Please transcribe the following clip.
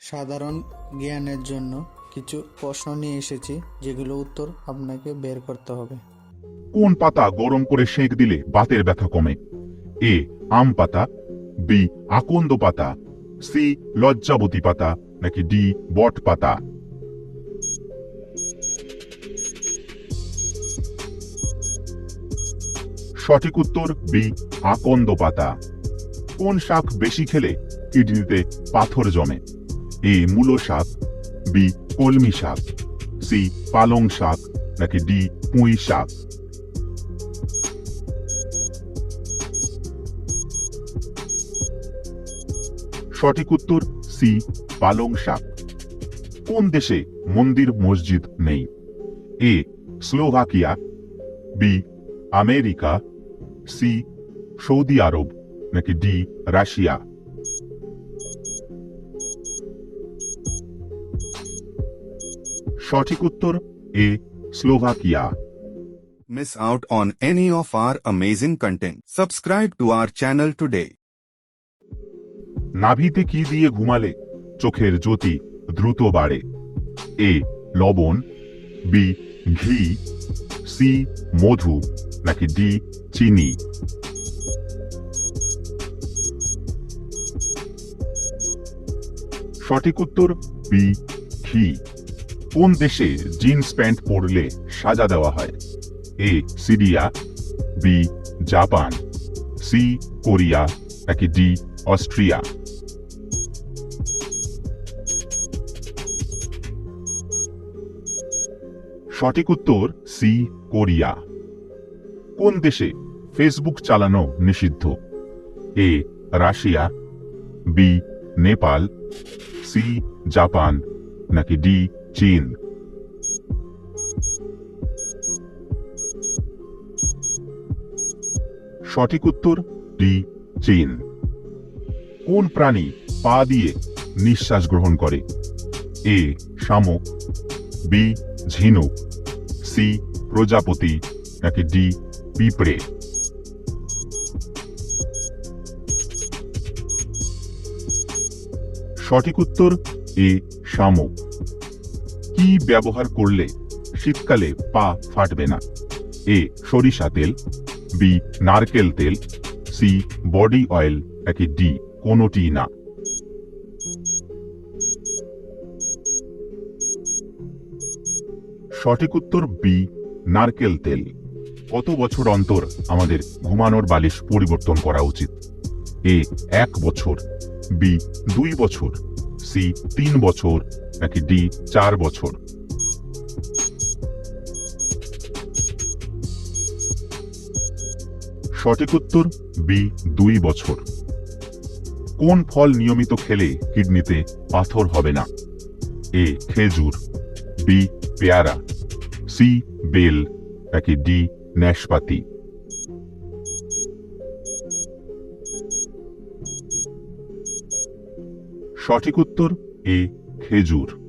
সাধারণ জ্ঞানের জন্য কিছু প্রশ্ন নিয়ে এসেছি, যেগুলো উত্তর আপনাকে বের করতে হবে। কোন পাতা গরম করে সেঁক দিলে বাতের ব্যথা কমে? এ, আম পাতা, বি, আকন্দ পাতা, সি, লজ্জাবতী পাতা, নাকি ডি, বট পাতা? সঠিক উত্তর, বি, আকন্দ পাতা। কোন শাক বেশি খেলে কিডনিতে পাথর জমে? এ মূলো শাক, বি কলমি শাক, সি পালং শাক, নাকি ডি পুঁই শাক? সঠিক উত্তর, সি পালং শাক। কোন দেশে মন্দির, মসজিদ নেই? A Slovakia, B America, C Saudi Arab, নাকি ডি রাশিয়া? সঠিক উত্তর A Slovakia miss out on any of our amazing content. Subscribe to our channel today. নাভিতে কি দিয়ে ঘুমালে চোখের জ্যোতি দ্রুত বাড়ে এ লবণ বি ঘি সি মধু নাকি ডি চিনি সঠিক উত্তর বি ঘি কোন দেশে জিন্স প্যান্ট পরলে সাজা দেওয়া হয়? A, Syria, B, Japan, C, Korea, নাকি ডি, অস্ট্রিয়া? সঠিক উত্তর, সি, কোরিয়া। কোন দেশে ফেসবুক চালানো নিষিদ্ধ? A, Russia, B, Nepal, C, Japan, নাকি ডি চীন। সঠিক উত্তর, ডি, চীন। কোন প্রাণী পা দিয়ে নিঃশ্বাস গ্রহণ করে? এ, শামুক, বি, ঝিনুক, সি, প্রজাপতি, নাকি ডি, পিঁপড়ে? সঠিক উত্তর, এ, শামুক। কি ব্যবহার করলে শীতকালে পা ফাটবে না? এ, সরিষা তেল, বি, নারকেল তেল, সি, বডি অয়েল, নাকি ডি কোনোটি না। সঠিক উত্তর বি, নারকেল তেল। কত বছর অন্তর আমাদের ঘুমানোর বালিশ পরিবর্তন করা উচিত? এ, এক বছর। বি, দুই বছর। সি তিন বছর, নাকি ডি চার বছর? সঠিক উত্তর বি দুই বছর। কোন ফল নিয়মিত খেলে কিডনিতে পাথর হবে না? এ খেজুর বি পেয়ারা সি বেল, নাকি ডি ন্যাশপাতি সঠিক উত্তর এ খেজুর।